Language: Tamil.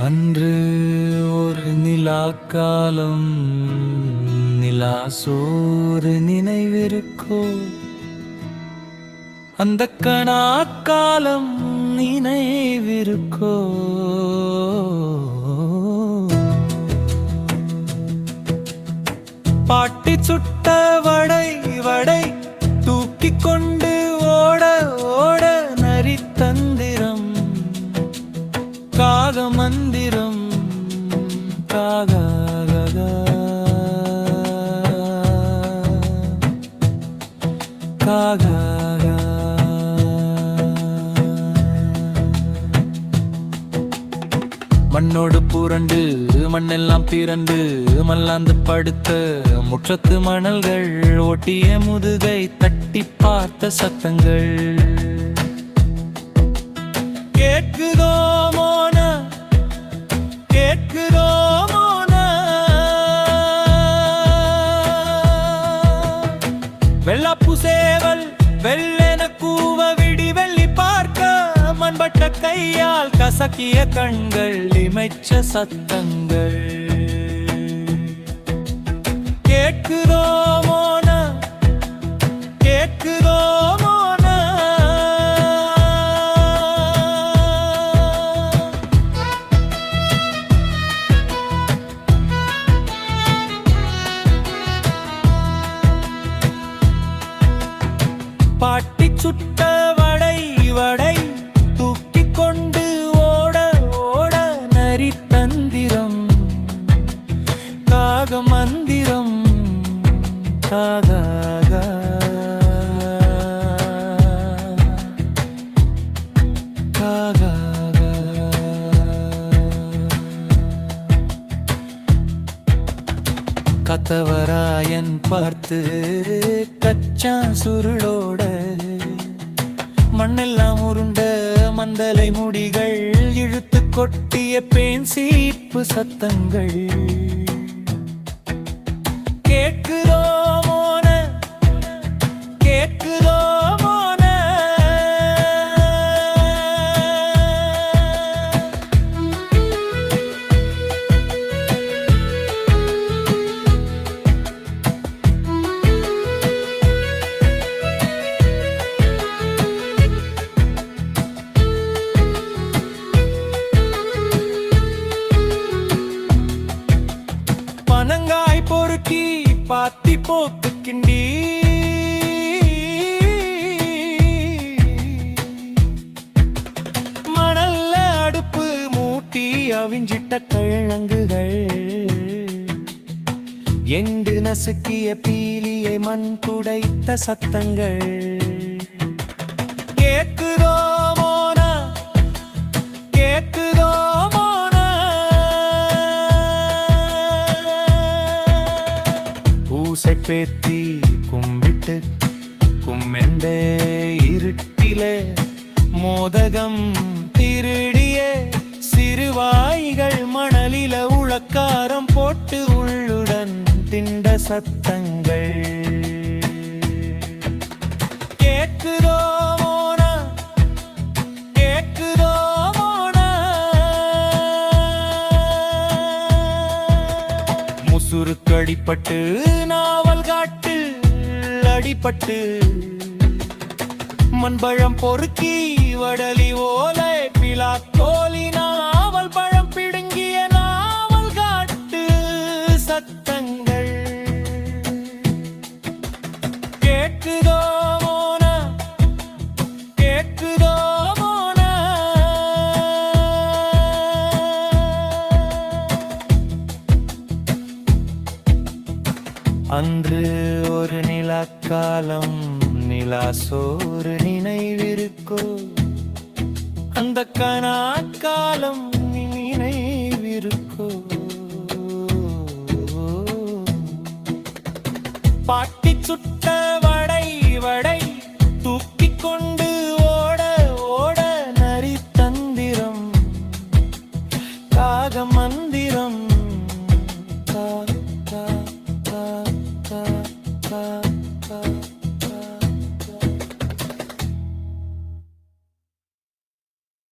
அன்று ஒரு நிலாக்காலம் நிலா சோறு நினைவிருக்கோ? அந்த கணாக்காலம் நினைவிருக்கோ? பாட்டி சுட்ட வடை வடை தூக்கி கொண்டு காக மண்ணோடு புரண்டு மண்ணெல்லாம் திரண்டு மல்லாந்து படுத்த முற்றத்து மணல்கள் ஒட்டிய முதுகை தட்டி பார்த்த சத்தங்கள். கேட்குதோ? வெள்ளாப்பு சேவல் வெள்ளென கூவ விடி வெள்ளி பார்க்க மண்பட்ட கையால் கசக்கிய கண்கள் இமைச்ச சத்தங்கள். கேட்குதோ சுட்ட வடை வடை தூக்கி கொண்டு ஓட ஓட நரி தந்திரம். காக மந்திரம் காக. கத்தவராயன் பார்த்து கச்சான் சுருளோட மண்ணெல்லாம் உருண்ட மந்தலை முடிகள் இழுத்து கொட்டிய பேன் சீப்பு சத்தங்கள். பனங்காய் பாத்தி போத்து கிண்டி மணல்ல அடுப்பு மூட்டி அவிஞ்சிட்ட கிழங்குகள். எண்டு நசுக்கிய பீலியை மண் துடைத்த சத்தங்கள். கேட்குதோ பேத்தி கும்பிட்டு கும்மெண்டே இருட்டிலே மோதகம் திருடிய சிறுவாய்கள் மணலில உளக்காரம் போட்டு உள்ளுடன் திண்ட சத்தங்கள். கேட்குதோ மோனா? அடிப்பட்டு மண்பழம் பொறுக்கி வடலி ஓலை பிலா கோலி நாவல் பழம் பிடுங்கிய நாவல் காட்டு சத்தங்கள். கேட்குதோ கேட்குதோ அன்று ஒரு நிலாக்காலம் நிலா சோறு நினைவிருக்கோ? அந்த கனாக்காலம் நினைவிருக்கோ? பாட்டி சுட்ட வடை வடை